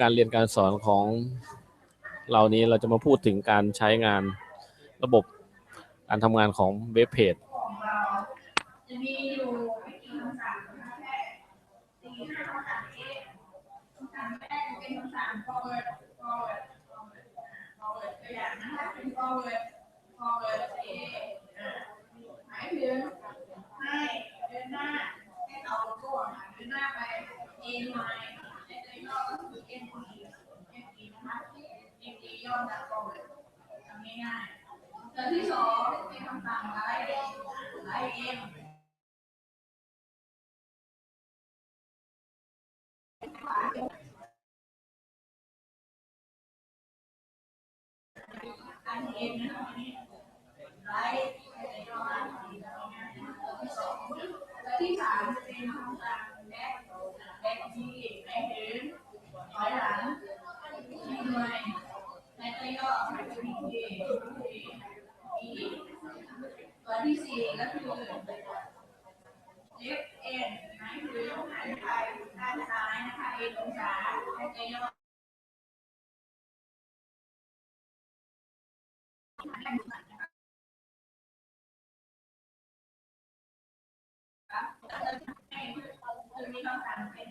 การเรียนการสอนของเรานี้เราจะมาพูดถึงการใช้งานระบบการทำงานของเว็บเพจไม่กี่คำสั่งนะคะแค่สี่ห้าคำสั่งเองคำสั่งแรกเป็นคำสั่ง forward forward forward forward ตัวเป็น forward forward a อ่าหมายถึงให้เดินหน้าให้เอาโลโก้ค่ะเดินหน้าไป a ไลน์ ย่อจาก forward ทำง่ายๆตัวที่สองเป็นคำสั่งไลน์ไลน์ m อันเองนะคะนี่ไลฟ์ในยอดที่สองและที่สามจะเป็นคำสั่งแบ็คแบ็คที่หมายถึงถอยหลัง ที่สี่ก็คือ left end หมายถึงหันไปด้านซ้ายนะคะเอ็นองศาในตัวย่อคือมีคำสั่งเป็น